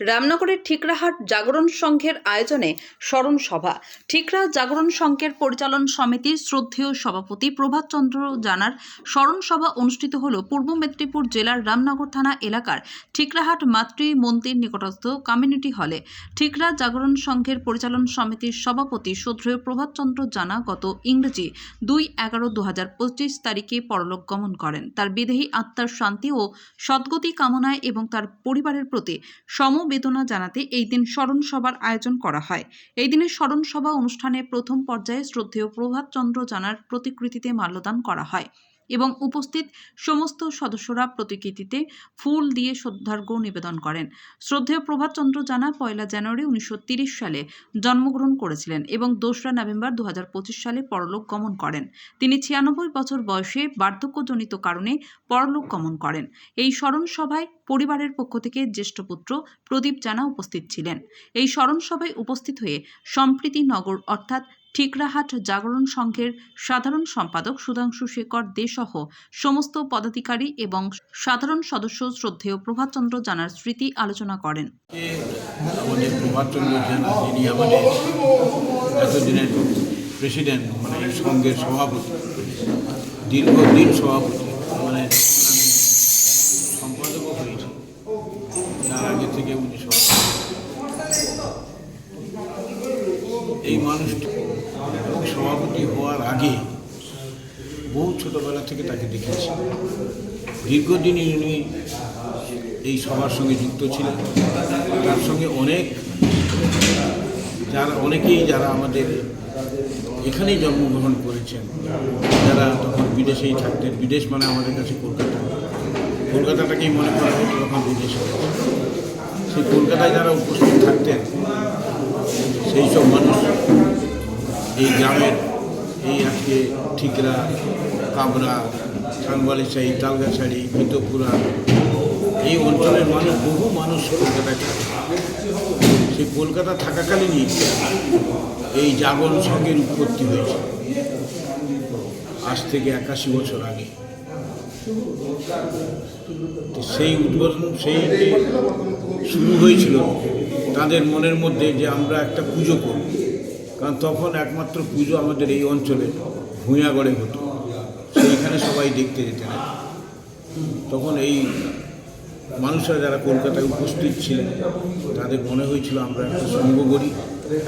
রামনগরের ঠিকরাহাট জাগরণ সংঘের আয়োজনে স্মরণ সভা। ঠিকরা জাগরণ সংঘের পরিচালন সমিতির শ্রদ্ধেয় সভাপতি প্রভাতচন্দ্র জানার স্মরণ সভা অনুষ্ঠিত হল পূর্ব মেদিনীপুর জেলার রামনগর থানা এলাকার ঠিকরাহাট মাতৃ মন্দির নিকটস্থ কমিউনিটি হলে। ঠিকরা জাগরণ সংঘের পরিচালন সমিতির সভাপতি শ্রদ্ধেয় প্রভাতচন্দ্র জানা গত ইংরেজি দুই এগারো দু তারিখে পরলোক গমন করেন। তার বিদেহী আত্মার শান্তি ও সদ্গতি কামনায় এবং তার পরিবারের প্রতি সমবেদনা জানাতে এই দিন স্মরণ সভার আয়োজন করা হয়। এই দিনের স্মরণ সভা অনুষ্ঠানে প্রথম পর্যায়ে শ্রদ্ধেয় প্রভাতচন্দ্র জানার প্রতিকৃতিতে মাল্যদান করা হয়। এবং উপস্থিত সমস্ত সদস্যরা প্রতিকৃতিতে ফুল দিয়ে শ্রদ্ধার্ঘ্য নিবেদন করেন। শ্রদ্ধেয় প্রভাতচন্দ্র জানা পয়লা জানুয়ারি উনিশশো সালে জন্মগ্রহণ করেছিলেন এবং দোসরা নভেম্বর দু হাজার পঁচিশ সালে পরলোক গমন করেন। তিনি ছিয়ানব্বই বছর বয়সে বার্ধক্যজনিত কারণে পরলোক গমন করেন। এই স্মরণ সভায় পরিবারের পক্ষ থেকে জ্যেষ্ঠ পুত্র প্রদীপ জানা উপস্থিত ছিলেন। এই স্মরণ সভায় উপস্থিত হয়ে সম্প্রীতি নগর অর্থাৎ ঠিকরাহাট জাগরণ সংঘের সাধারণ সম্পাদক সুধাংশু শেখর দে সহ সমস্ত পদাধিকারী এবং সাধারণ সদস্য শ্রদ্ধেয় প্রভাতচন্দ্র জানার স্মৃতি আলোচনা করেন। আমাদের প্রভাতচন্দ্র জেলা যিনি আমাদের এতদিনের প্রেসিডেন্ট মানে এই সংঘের সভাপতি, দীর্ঘদিন সভাপতি মানে সম্পাদকও তার আগে থেকে উনি সভাপতি। এই মানুষটি সভাপতি হওয়ার আগে বহু ছোটবেলা থেকে তাকে দেখেছি। দীর্ঘদিন উনি এই সবার সঙ্গে যুক্ত ছিলেন। তার সঙ্গে অনেক, যারা, অনেকেই যারা আমাদের এখানেই জন্মগ্রহণ করেছেন, যারা তখন বিদেশেই থাকতেন, বিদেশ মানে আমাদের কাছে কলকাতা। কলকাতাটাকেই মনে করা হতো তখন বিদেশে। সেই কলকাতায় যারা উপস্থিত থাকতেন, সেই সব মানুষ এই গ্রামের এই আজকে ঠিকরা, কামরা সানবালিশাহী তালগাছাড়ি মিতপুরা, এই অঞ্চলের মানুষ, বহু মানুষ কলকাতায় থাকে। সেই কলকাতা থাকাকালীনই এই জাগরণ সংঘের উৎপত্তি হয়েছে। আজ থেকে একাশি বছর আগে। সেই উদ্বোধন, সেই শুরু হয়েছিল। তাদের মনের মধ্যে যে আমরা একটা পুজো করব। কারণ তখন একমাত্র পুজো আমাদের এই অঞ্চলে ভূঁয়াগড়ে হতো। সেইখানে সবাই দেখতে যেতেন। তখন এই মানুষরা যারা কলকাতায় উপস্থিত ছিলেন, তাদের মনে হয়েছিল আমরা একটা সংঘ করি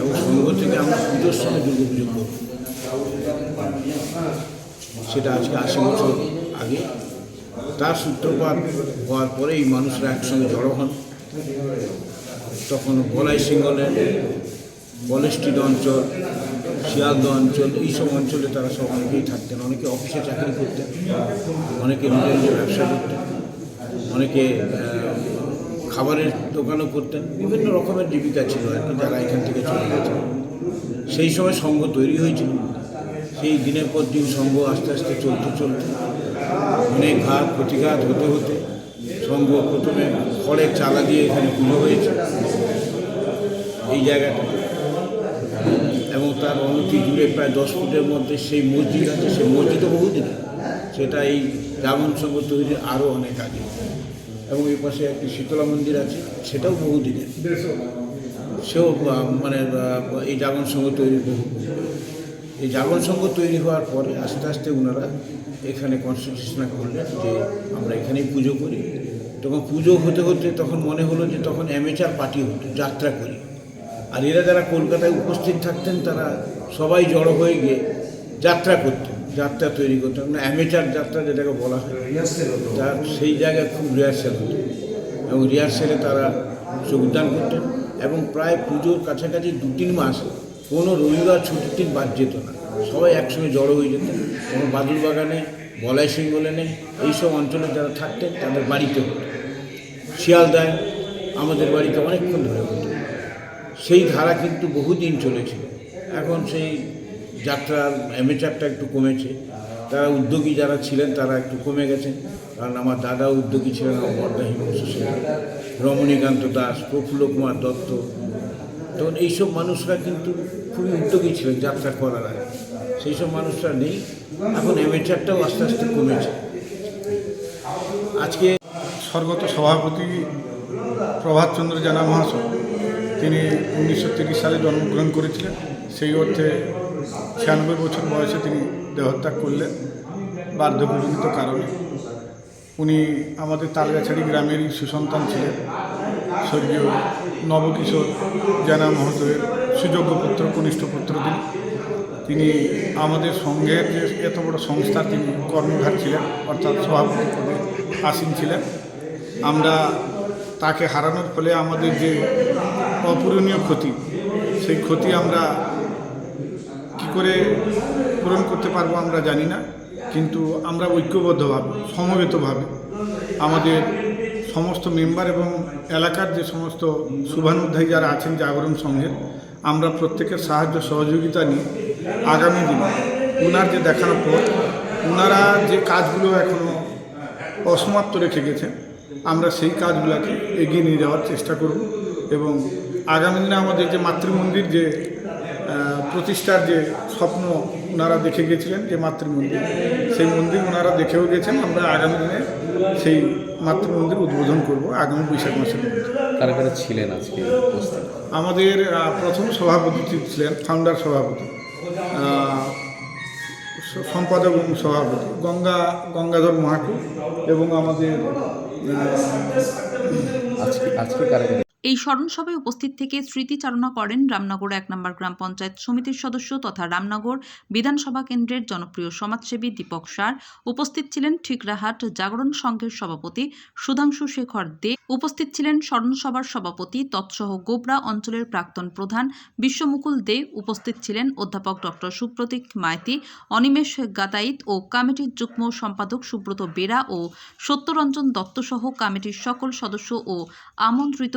এবং সংঘ থেকে আমরা পুজোর সঙ্গে দুর্গা পুজো করব। সেটা আজকে আশি বছর আগে। তার সূত্রপাত হওয়ার পরে এই মানুষরা একসঙ্গে জড়ো হন। তখন বলাই সিঙ্গলের বলেস্টিড অঞ্চল, শিয়ালদহ অঞ্চল, এইসব অঞ্চলে তারা সব অনেকেই থাকতেন। অনেকে অফিসে চাকরি করতেন, অনেকে নিজের নিজের ব্যবসা করতেন, অনেকে খাবারের দোকানও করতেন। বিভিন্ন রকমের জীবিকা ছিল আর কি, যারা এখান থেকে চলে গেছে সেই সময় সংঘ তৈরি হয়েছিল। সেই দিনের পর দিন সংঘ আস্তে আস্তে চলতে চলতে অনেক ঘাত প্রতিঘাত হতে হতে সংঘ প্রথমে খড়ের চালা দিয়ে এখানে পুজো হয়েছে। এই জায়গাটা। এবং তার অনতি দূরে প্রায় দশ ফুটের মধ্যে সেই মসজিদ আছে, সেই মসজিদও বহুদিন সেটা এই সংঘ তৈরির আরও অনেক আগে। এবং এই পাশে একটি শীতলা মন্দির আছে, সেটাও বহুদিনের। সেও মানে এই জাগরণ সংঘ তৈরির বহু। এই জাগরণ সংঘ তৈরি হওয়ার পরে আস্তে আস্তে ওনারা এখানে কনস্টিটিউশন করলেন যে আমরা এখানেই পুজো করি। তখন পুজো হতে হতে তখন মনে হলো যে তখন অ্যামেচার পার্টি হতো, যাত্রা করি। আর এরা যারা কলকাতায় উপস্থিত থাকতেন তারা সবাই জড়ো হয়ে গিয়ে যাত্রা করতেন যাত্রা তৈরি করতেন। মানে অ্যামেচার যাত্রা যেটাকে বলা হয়। তার সেই জায়গায় খুব রিহার্সেল হতো। এবং রিহার্সেলে তারা যোগদান করতেন এবং প্রায় পুজোর কাছাকাছি দু তিন মাস কোনো রবিবার ছুটির দিন বাদ যেত না। সবাই একসঙ্গে জড়ো হয়ে যেতেন এবং বাদুর বাগানে বলাই সিঙ্গলেনে এইসব অঞ্চলে যারা থাকতেন তাদের বাড়িতে হতো। শিয়ালদায় আমাদের বাড়িতে অনেকক্ষণ ধরে হতো। সেই ধারা কিন্তু বহুদিন চলেছিল এখন সেই যাত্রার অ্যামেচারটা একটু কমেছে। তারা উদ্যোগী যারা ছিলেন, তারা একটু কমে গেছেন। কারণ আমার দাদা উদ্যোগী ছিলেন আমার বর্দা হিমংশ সেন, রমণীকান্ত দাস, প্রফুল্ল কুমার দত্ত। তখন এইসব মানুষরা কিন্তু খুবই উদ্যোগী ছিলেন যাত্রা করার আগে। সেই সব মানুষরা নেই, এখন অ্যামেচারটাও আস্তে আস্তে কমেছে। আজকে স্বর্গত সভাপতি প্রভাতচন্দ্র জানা মহাশয় তিনি উনিশশো সালে জন্মগ্রহণ করেছিলেন। সেই অর্থে ছিয়ানব্বই বছর বয়সে তিনি দেহত্যাগ করলেন, বার্ধক্যজনিত কারণে। উনি আমাদের তালগাছাড়ি গ্রামেরই সুসন্তান ছিলেন। স্বর্গীয় নবকিশোর জানা মহোদয়ের সুযোগ্য পুত্র, কনিষ্ঠ পুত্র তিনি। তিনি আমাদের সংঘের যে এত বড় সংস্থা তিনি কর্মঘাট ছিলেন, অর্থাৎ সভাপতি পদে আসীন ছিলেন। আমরা তাকে হারানোর ফলে আমাদের যে অপূরণীয় ক্ষতি। সেই ক্ষতি আমরা কি করে পূরণ করতে পারব আমরা জানি না, কিন্তু আমরা ঐক্যবদ্ধভাবে, সমবেতভাবে আমাদের সমস্ত মেম্বার এবং এলাকার যে সমস্ত শুভানুধ্যায়ী যারা আছেন জাগরণ সংঘের, আমরা প্রত্যেকের সাহায্য সহযোগিতা নিয়ে আগামী দিনে ওনার যে দেখানোর পর ওনারা যে কাজগুলো এখনও অসমাপ্ত রেখে গেছেন, আমরা সেই কাজগুলোকে এগিয়ে নিয়ে যাওয়ার চেষ্টা করব এবং আগামী দিনে আমাদের যে মাতৃমন্দির যে প্রতিষ্ঠার যে স্বপ্ন ওনারা দেখে গেছিলেন যে মাতৃমন্দির সেই মন্দির ওনারা দেখেও গেছেন। আমরা আগামী দিনে সেই মাতৃমন্দির উদ্বোধন করব আগামী বৈশাখ মাসের কারা কারা ছিলেন আজকে আমাদের প্রথম সভাপতি ছিলেন ফাউন্ডার সভাপতি সম্পাদক এবং সভাপতি গঙ্গা গঙ্গাধর মাহাকু এবং আমাদের আজকে আজকে কারা এই স্মরণসভায় উপস্থিত থেকে স্মৃতিচারণা করেন রামনগর এক নম্বর গ্রাম পঞ্চায়েত সমিতির সদস্য তথা রামনগর বিধানসভা কেন্দ্রের জনপ্রিয় সমাজসেবী দীপক সার। উপস্থিত ছিলেন ঠিকরাহাট জাগরণ সংঘের সভাপতি সুধাংশু শেখর দে। উপস্থিত ছিলেন স্মরণসভার সভাপতি তৎসহ গোবরা অঞ্চলের প্রাক্তন প্রধান বিশ্বমুকুল দে। উপস্থিত ছিলেন অধ্যাপক ডক্টর সুপ্রতীক মাইতি, অনিমেষ গাতাইত ও কমিটির যুগ্ম সম্পাদক সুব্রত বেরা ও সত্যরঞ্জন দত্তসহ কমিটির সকল সদস্য ও আমন্ত্রিত